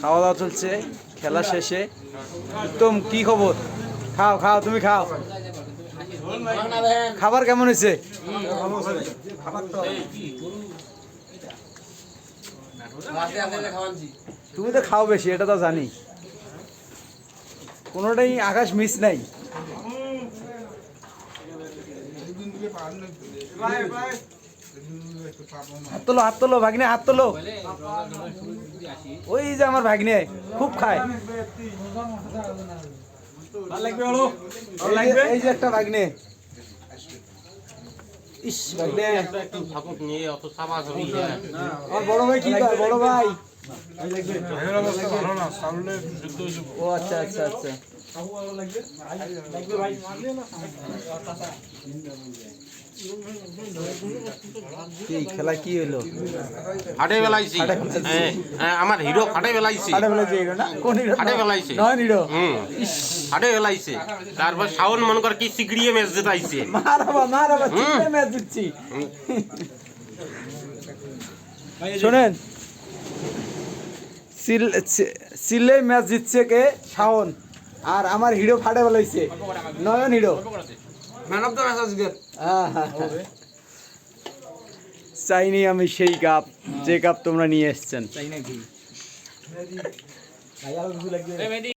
খাওয়া দাওয়া চলছে, খেলা শেষে। উত্তম, কি খবর? খাও খাও, তুমি খাও। খাবার কেমন হয়েছে? তুমি তো খাও বেশি, এটা তো জানি। কোনোটাই আকাশ মিস নাই। হাত তোলো হাত তোলো ভাগ্নে হাত তোলো ওই যে আমার ভাগ্নে খুব খায় এই যে- একটা ভাগ্নে ইস ভাগ্নে আমার বড় ভাই কি কয় বড় ভাই ও আচ্ছা আচ্ছা আচ্ছা কি খেলা কি হলো? হাটে বেলাইছি। হাটে বেলাইছি। হ্যাঁ, হ্যাঁ, আমার হিরো হাটে বেলাইছি। আরে বলে হিরো না? কোন হিরো? হাটে বেলাইছে। নয় হিরো? হুম। হাটে বেলাইছে। তারপর শাওন মনে কর কি সিগড়িয়ে ম্যাচ জেতাইছে। মারাবা মারাবা চিপে ম্যাচ দিচ্ছি শোনেন সিলে ম্যাচ জিতছে কে? শাওন। আর আমার হিরো ফাটে বেলাইছে। Nayan hero. Man of the match আজকের চাইনি আমি সেই কাপ যে কাপ তোমরা নিয়ে এসছেন।